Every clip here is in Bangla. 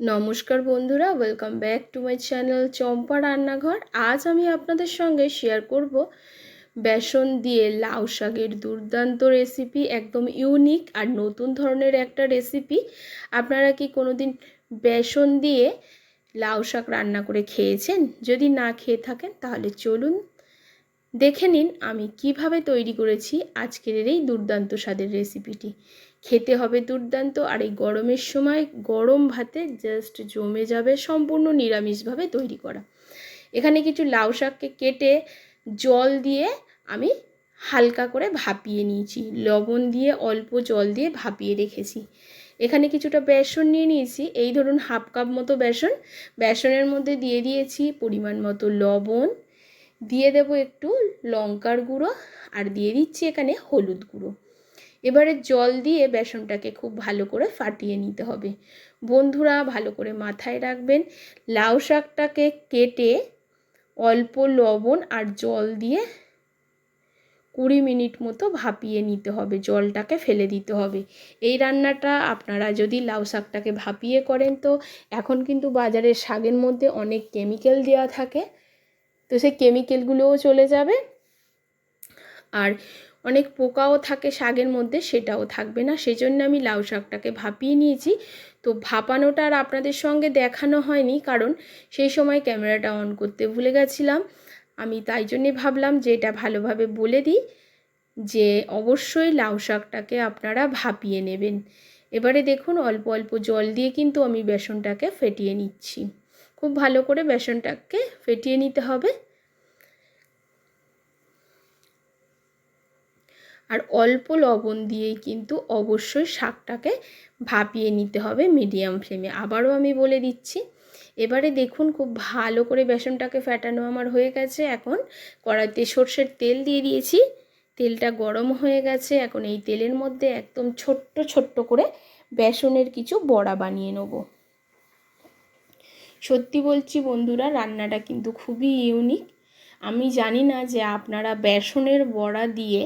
নমস্কার বন্ধুরা welcome back to my channel Champa রান্নাঘর। আজ আমি আপনাদের সঙ্গে শেয়ার করব বেসন দিয়ে লাউ শাকের দুর্দান্ত রেসিপি একদম ইউনিক আর নতুন ধরনের একটা রেসিপি আপনারা কি কোনোদিন বেসন দিয়ে লাউ শাক রান্না করে খেয়েছেন? যদি না খেয়ে থাকেন, তাহলে চলুন দেখে নিন আমি কীভাবে তৈরি করেছি আজকের এই দুর্দান্ত স্বাদের রেসিপিটি খেতে হবে দুর্দান্ত আর এই গরমের সময় গরম ভাতে জাস্ট জমে যাবে সম্পূর্ণ নিরামিষভাবে তৈরি করা। এখানে কিছু লাউ শাককে কেটে জল দিয়ে আমি হালকা করে ভাপিয়ে নিয়েছি। লবণ দিয়ে অল্প জল দিয়ে ভাপিয়ে রেখেছি। এখানে কিছুটা বেসন নিয়ে নিয়েছি। এই ধরুন হাফ কাপ মতো বেসন। বেসনের মধ্যে দিয়ে দিয়েছি পরিমাণ মতো লবণ। দিয়ে দেব একটু লঙ্কার গুঁড়ো আর দিয়ে দিচ্ছি এখানে হলুদ গুঁড়ো। এবারে জল দিয়ে বেসনটাকে খুব ভালো করে ফাটিয়ে নিতে হবে। বন্ধুরা, ভালো করে মাথায় রাখবেন, লাউ শাকটাকে কেটে অল্প লবণ আর জল দিয়ে কুড়ি মিনিট মতো ভাপিয়ে নিতে হবে, জলটাকে ফেলে দিতে হবে। এই রান্নাটা আপনারা যদি লাউ শাকটাকে ভাপিয়ে করেন তো, এখন কিন্তু বাজারের শাকের মধ্যে অনেক কেমিক্যাল দেওয়া থাকে, তো সেই কেমিক্যালগুলোও চলে যাবে। আর অনেক পোকাও থাকে শাকের মধ্যে, সেটাও থাকবে না। সেই জন্য আমি লাউ শাকটাকে ভাপিয়ে নিয়েছি। তো ভাপানোটা আর আপনাদের সঙ্গে দেখানো হয়নি, কারণ সেই সময় ক্যামেরাটা অন করতে ভুলে গেছিলাম। আমি তাই জন্যে ভাবলাম যে এটা ভালোভাবে বলে দিই যে অবশ্যই লাউ শাকটাকে আপনারা ভাপিয়ে নেবেন। এবারে দেখুন অল্প অল্প জল দিয়ে কিন্তু আমি বেসনটাকে ফেটিয়ে নিচ্ছি। খুব ভালো করে বেসনটাকে ফেটিয়ে নিতে হবে। আর অল্প লবণ দিয়েই কিন্তু অবশ্যই শাকটাকে ভাপিয়ে নিতে হবে মিডিয়াম ফ্লেমে। আবারও আমি বলে দিচ্ছি, এবারে দেখুন খুব ভালো করে বেসনটাকে ফ্যাটানো আমার হয়ে গেছে। এখন কড়াইতে সর্ষের তেল দিয়ে দিয়েছি, তেলটা গরম হয়ে গেছে। এখন এই তেলের মধ্যে একদম ছোট্ট ছোট্ট করে বেসনের কিছু বড়া বানিয়ে নেব। সত্যি বলছি বন্ধুরা, রান্নাটা কিন্তু খুবই ইউনিক। আমি জানি না যে আপনারা বেসনের বড়া দিয়ে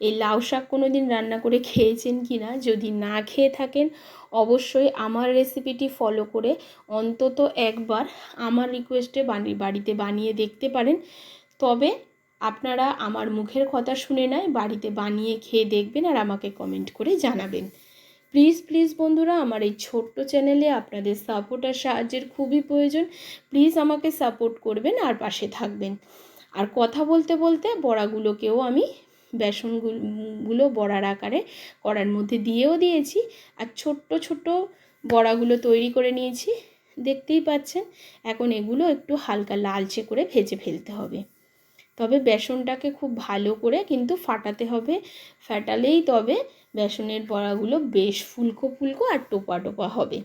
এই লাউ শাক কোনো দিন রান্না করে খেয়েছেন কি না? যদি না খেয়ে থাকেন, অবশ্যই আমার রেসিপিটি ফলো করে অন্তত একবার আমার রিকোয়েস্টে বাড়িতে বানিয়ে দেখতে পারেন। তবে আপনারা আমার মুখের কথা শুনে নয় বাড়িতে বানিয়ে খেয়ে দেখবেন আর আমাকে কমেন্ট করে জানাবেন। প্লিজ প্লিজ বন্ধুরা, আমার এই ছোট্ট চ্যানেলে আপনাদের সাপোর্ট আর সাহায্যের খুবই প্রয়োজন। প্লিজ আমাকে সাপোর্ট করবেন আর পাশে থাকবেন। আর কথা বলতে বলতে বড়াগুলোকেও আমি বেসনগুলো বড়ার আকারে কড়ার মধ্যে দিয়েও দিয়েছি। আর ছোট্ট ছোট্ট বড়াগুলো তৈরি করে নিয়েছি। দেখতেই পাচ্ছেন, এখন এগুলো একটু হালকা লালচে করে ভেজে ফেলতে হবে। তবে বেসনটাকে খুব ভালো করে কিন্তু ফাটাতে হবে। ফাটালেই তবে বেসনের বড়াগুলো বেশ ফুলকো ফুলকো আর টোপা টোপা হবে।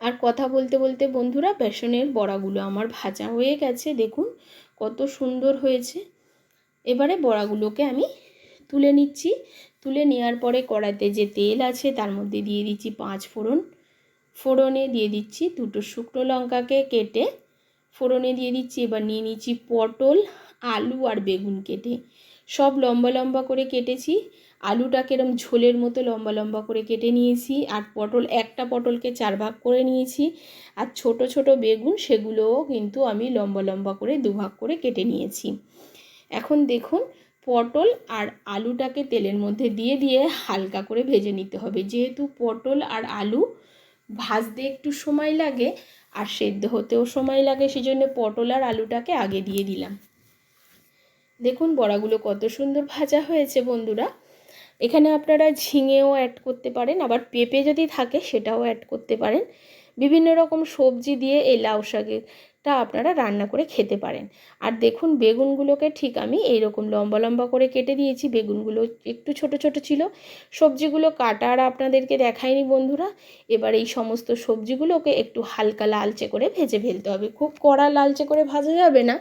আর কথা বলতে বলতে বন্ধুরা, বেসনের বড়াগুলো আমার ভাজা হয়ে গেছে। দেখুন কত সুন্দর হয়েছে। এবারে বড়াগুলোকে আমি তুলে নিচ্ছি। তুলে নেওয়ার পরে কড়াইতে যে তেল আছে তার মধ্যে দিয়ে দিচ্ছি পাঁচ ফোড়ন। ফোড়নে দিয়ে দিচ্ছি দুটো শুকনো লঙ্কাকে কেটে ফোড়নে দিয়ে দিচ্ছি, এবার নিয়ে নিচ্ছি পটল, আলু আর বেগুন কেটে। সব লম্বা লম্বা করে কেটেছি। আলুটাকে এরম ঝোলের মতো লম্বা লম্বা করে কেটে নিয়েছি আর পটল, একটা পটলকে চার ভাগ করে নিয়েছি। আর ছোট ছোট বেগুন সেগুলোও কিন্তু আমি লম্বা লম্বা করে দুভাগ করে কেটে নিয়েছি। এখন দেখুন, পটল আর আলুটাকে তেলের মধ্যে দিয়ে দিয়ে হালকা করে ভেজে নিতে হবে। যেহেতু পটল আর আলু ভাজতে একটু সময় লাগে আর সেদ্ধ হতেও সময় লাগে সেই জন্য পটল আর আলুটাকে আগে দিয়ে দিলাম। দেখুন, বড়াগুলো কত সুন্দর ভাজা হয়েছে বন্ধুরা। এখানে আপনারা ঝিঙেও অ্যাড করতে পারেন, আবার পেঁপে যদি থাকে সেটাও অ্যাড করতে পারেন। বিভিন্ন রকম সবজি দিয়ে এই লাউ শাকের তা আপনারা রান্না করে খেতে পারেন। আর দেখুন, বেগুনগুলোকে ঠিক আমি এইরকম লম্বা লম্বা করে কেটে দিয়েছি। বেগুনগুলো একটু ছোট ছোট ছিল। সবজিগুলো কাটা আর আপনাদেরকে দেখায়নি বন্ধুরা। এবার এই সমস্ত সবজিগুলোকে একটু হালকা লালচে করে ভেজে ফেলতে হবে। খুব কড়া লালচে করে ভাজা যাবে না।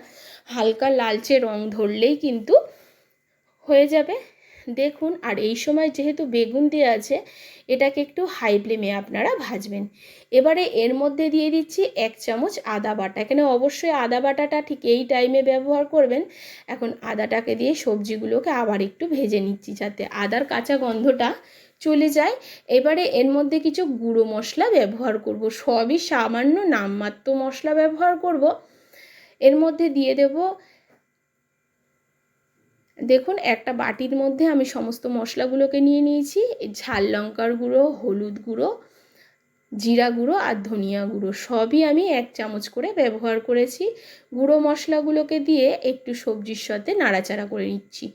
হালকা লালচে রং ধরলেই কিন্তু হয়ে যাবে। দেখুন, আর এই সময় যেহেতু বেগুন দিয়ে আছে, এটাকে একটু হাই ফ্লেমে আপনারা ভাজবেন। এবারে এর মধ্যে দিয়ে দিচ্ছি এক চামচ আদা বাটা। এখানে অবশ্যই আদা বাটাটা ঠিক এই টাইমে ব্যবহার করবেন। এখন আদাটাকে দিয়ে সবজিগুলোকে আবার একটু ভেজে নিচ্ছি যাতে আদার কাঁচা গন্ধটা চলে যায়। এবারে এর মধ্যে কিছু গুঁড়ো মশলা ব্যবহার করব। সবই সামান্য নামমাত্র মশলা ব্যবহার করব। এর মধ্যে দিয়ে দেব দেখুন, একটা বাটির মধ্যে আমি সমস্ত মশলাগুলোকে নিয়ে নিয়েছি। ঝাল লঙ্কার গুঁড়ো, হলুদ গুঁড়ো, জিরা গুঁড়ো আর ধনিয়া গুঁড়ো সবই আমি এক চামচ করে ব্যবহার করেছি। গুঁড়ো মশলাগুলোকে দিয়ে একটু সবজির সাথে নাড়াচাড়া করে নিচ্ছি।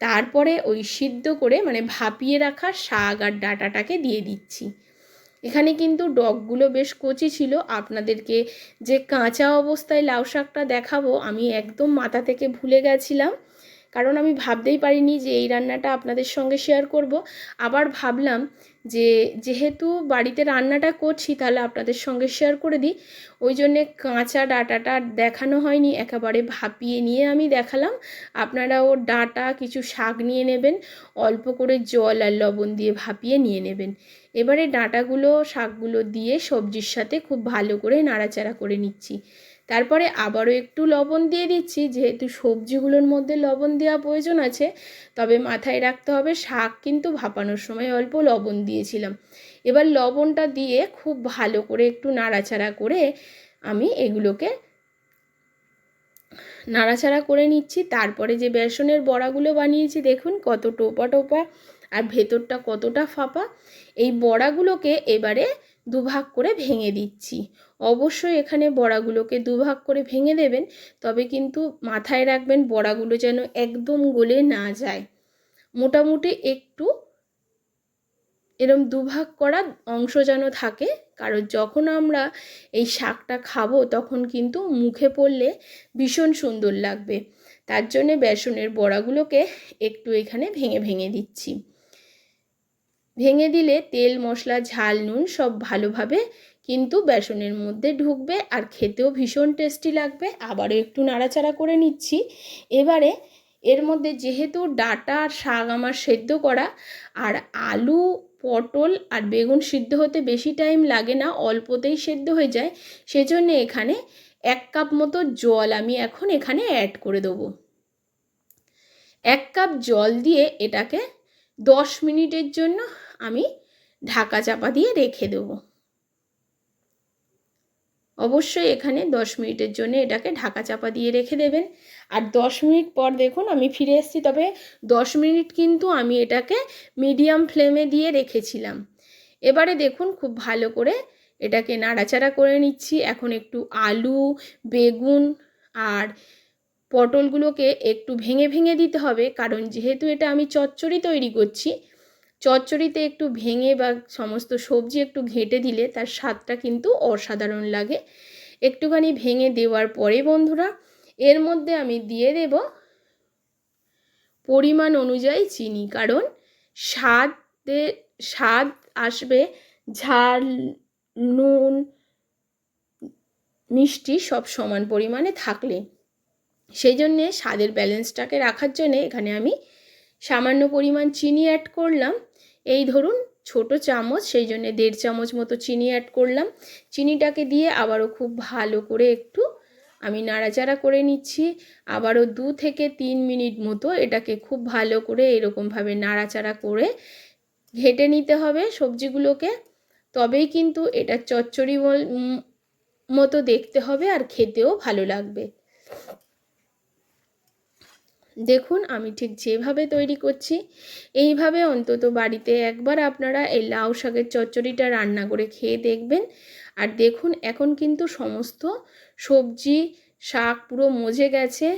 তারপরে ওই সিদ্ধ করে মানে ভাপিয়ে রাখা শাক আর ডাটাটাকে দিয়ে দিচ্ছি। এখানে কিন্তু ডগগুলো বেশ কচি ছিল। আপনাদেরকে যে কাঁচা অবস্থায় লাউ শাকটা দেখাবো, আমি একদম মাথা থেকে ভুলে গেছিলাম। কারণ আমি ভাবতেই পারিনি যে এই রান্নাটা আপনাদের সঙ্গে শেয়ার করব। আবার ভাবলাম যে যেহেতু বাড়িতে রান্নাটা করছি, তাহলে আপনাদের সঙ্গে শেয়ার করে দিই। ওই জন্যে কাঁচা ডাটাটা দেখানো হয়নি, একেবারে ভাপিয়ে নিয়ে আমি দেখালাম। আপনারা ও ডাটা, কিছু শাক নিয়ে নেবেন, অল্প করে জল আর লবণ দিয়ে ভাপিয়ে নিয়ে নেবেন। এবারে ডাঁটাগুলো, শাকগুলো দিয়ে সবজির সাথে খুব ভালো করে নাড়াচাড়া করে নিচ্ছি। তারপরে আবারও একটু লবণ দিয়ে দিচ্ছি, যেহেতু সবজিগুলোর মধ্যে লবণ দেওয়া প্রয়োজন আছে, তবে মাথায় রাখতে হবে শাক কিন্তু ভাপানোর সময় অল্প লবণ দিয়েছিলাম। এবার লবণটা দিয়ে খুব ভালো করে একটু নাড়াচাড়া করে আমি এগুলোকে নাড়াচাড়া করে নিচ্ছি। তারপরে যে বেসনের বড়াগুলো বানিয়েছি, দেখুন কত টোপা টোপা আর ভেতরটা কতটা ফাঁপা। এই বড়াগুলোকে এবারে দুভাগ করে ভেঙে দিচ্ছি। অবশ্যই এখানে বড়াগুলোকে দুভাগ করে ভেঙে দেবেন, তবে কিন্তু মাথায় রাখবেন বড়াগুলো যেন একদম গলে না যায়। মোটামুটি একটু এরম দুভাগ করা অংশ যেন থাকে, কারণ যখন আমরা এই শাকটা খাব তখন কিন্তু মুখে পড়লে ভীষণ সুন্দর লাগবে। তার জন্যে বেসনের বড়াগুলোকে একটু এখানে ভেঙে ভেঙে দিচ্ছি। ভেঙে দিলে তেল, মশলা, ঝাল, নুন সব ভালোভাবে কিন্তু বেসনের মধ্যে ঢুকবে আর খেতেও ভীষণ টেস্টি লাগবে। আবারও একটু নাড়াচাড়া করে নিচ্ছি। এবারে এর মধ্যে যেহেতু ডাটা আর শাক আমার সেদ্ধ করা আর আলু, পটল আর বেগুন সিদ্ধ হতে বেশি টাইম লাগে না, অল্পতেই সেদ্ধ হয়ে যায়, সেজন্য এখানে এক কাপ মতো জল আমি এখন এখানে অ্যাড করে দেবো। এক কাপ জল দিয়ে এটাকে দশ মিনিটের জন্য আমি ঢাকা চাপা দিয়ে রেখে দেব। অবশ্যই এখানে দশ মিনিটের জন্য এটাকে ঢাকা চাপা দিয়ে রেখে দেবেন। আর দশ মিনিট পর দেখুন আমি ফিরে এসেছি, তবে দশ মিনিট কিন্তু আমি এটাকে মিডিয়াম ফ্লেমে দিয়ে রেখেছিলাম। এবারে দেখুন খুব ভালো করে এটাকে নাড়াচাড়া করে নিচ্ছি। এখন একটু আলু, বেগুন আর পটলগুলোকে একটু ভেঙে ভেঙে দিতে হবে, কারণ যেহেতু এটা আমি চচ্চড়ি তৈরি করছি, চচ্চড়িতে একটু ভেঙে বা সমস্ত সবজি একটু ঘেঁটে দিলে তার স্বাদটা কিন্তু অসাধারণ লাগে। একটুখানি ভেঙে দেওয়ার পরে বন্ধুরা, এর মধ্যে আমি দিয়ে দেব পরিমাণ অনুযায়ী চিনি, কারণ স্বাদে, স্বাদ আসবে ঝাল, নুন, মিষ্টি সব সমান পরিমাণে থাকলে। সেই জন্যে স্বাদের ব্যালেন্সটাকে রাখার জন্যে এখানে আমি সামান্য পরিমাণ চিনি অ্যাড করলাম। এই ধরুন ছোট চামচ, সেই জন্যে দেড় চামচ মতো চিনি অ্যাড করলাম। চিনিটাকে দিয়ে আবারও খুব ভালো করে একটু আমি নাড়াচাড়া করে নিচ্ছি। আবারও দু থেকে তিন মিনিট মতো এটাকে খুব ভালো করে এরকমভাবে নাড়াচাড়া করে ঘেটে নিতে হবে সবজিগুলোকে। তবেই কিন্তু এটা চচ্চড়ি মতো দেখতে হবে আর খেতেও ভালো লাগবে। দেখুন, আমি ঠিক যেভাবে তৈরি করছি, এইভাবে অন্তত বাড়িতে একবার আপনারা এই লাউ শাকের চচ্চড়িটা রান্না করে খেয়ে দেখবেন। আর দেখুন, এখন কিন্তু সমস্ত সবজি, শাক পুরো মজে গেছে।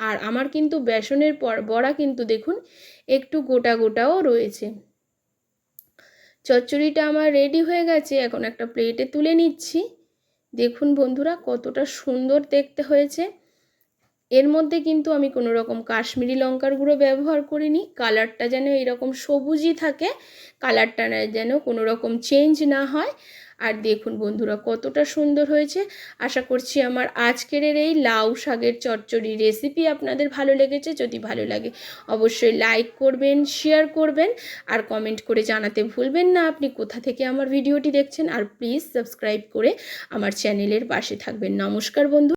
আর আমার কিন্তু বেসনের বড়া কিন্তু দেখুন, একটু গোটা গোটাও রয়েছে। চচ্চড়িটা আমার রেডি হয়ে গেছে, এখন একটা প্লেটে তুলে নিচ্ছি। দেখুন বন্ধুরা, কতটা সুন্দর দেখতে হয়েছে। এর মধ্যে কিন্তু আমি কোনো রকম কাশ্মীরি লঙ্কার গুঁড়ো ব্যবহার করিনি। কালারটা যেন এরকম সবুজই থাকে, কালারটা যেন কোনো রকম চেঞ্জ না হয়। আর দেখুন বন্ধুরা, কতটা সুন্দর হয়েছে। আশা করছি আমার আজকের এই লাউ শাকের চচ্চড়ি রেসিপি আপনাদের ভালো লেগেছে। যদি ভালো লাগে অবশ্যই লাইক করবেন শেয়ার করবেন, আর কমেন্ট করে জানাতে ভুলবেন না আপনি কোথা থেকে আমার ভিডিওটি দেখছেন। আর প্লিজ সাবস্ক্রাইব করে আমার চ্যানেলের পাশে থাকবেন। নমস্কার বন্ধু।